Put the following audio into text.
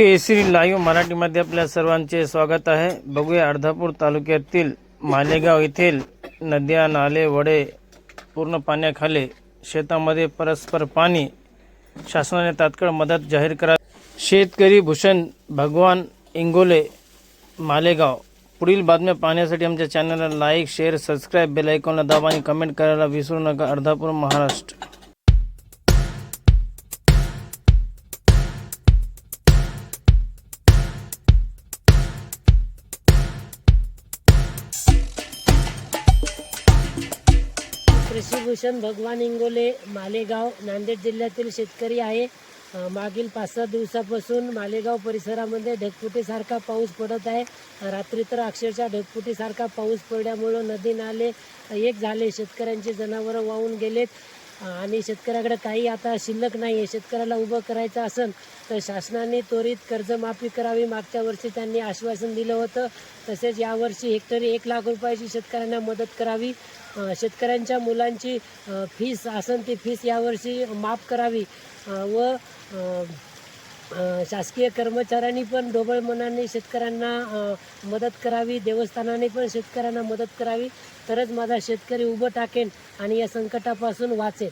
केसरी live मराठीमध्ये आपल्या सर्वांचे स्वागत आहे. बघूया अर्धापूर तालुक्यातील मालेगाव येथील नद्या नाले वडे पूर्ण पाण्याखाली शेतामध्ये परस्पर पाणी शासनाने तात्काळ मदत जाहीर करा. शेतकरी भूषण भगवान इंगोले मालेगाव. पुढील बातम्या पाहण्यासाठी आमच्या चॅनलला लाईक शेअर सबस्क्राईब बेल आयकॉनला दाबा आणि कमेंट करायला विसरू नका. अर्धापूर महाराष्ट्र. कृषीभूषण भगवान इंगोले मालेगाव नांदेड जिल्ह्यातील शेतकरी आहे. मागील पाच सहा दिवसापासून मालेगाव परिसरामध्ये ढगफुटीसारखा पाऊस पडत आहे. रात्री तर अक्षरशः ढगफुटीसारखा पाऊस पडल्यामुळं नदी नाले एक झाले. शेतकऱ्यांचे जनावरं वाहून गेलेत. आणि शेतकऱ्याकडे काही आता शिल्लक नाही आहे शेतकऱ्याला उभं करायचं असेल तर शासनाने त्वरित कर्जमाफी करावी. मागच्या वर्षी त्यांनी आश्वासन दिलं होतं. तसेच यावर्षी हेक्टरी एक लाख रुपयाची शेतकऱ्यांना मदत करावी. शेतकऱ्यांच्या मुलांची फीस असेल ती फीस यावर्षी माफ करावी. व शासकीय कर्मचाऱ्यांनी पण ढोबळ मनाने शेतकऱ्यांना मदत करावी देवस्थानाने पण शेतकऱ्यांना मदत करावी. तरच माझा शेतकरी उभं टाकेन आणि या संकटापासून वाचेल.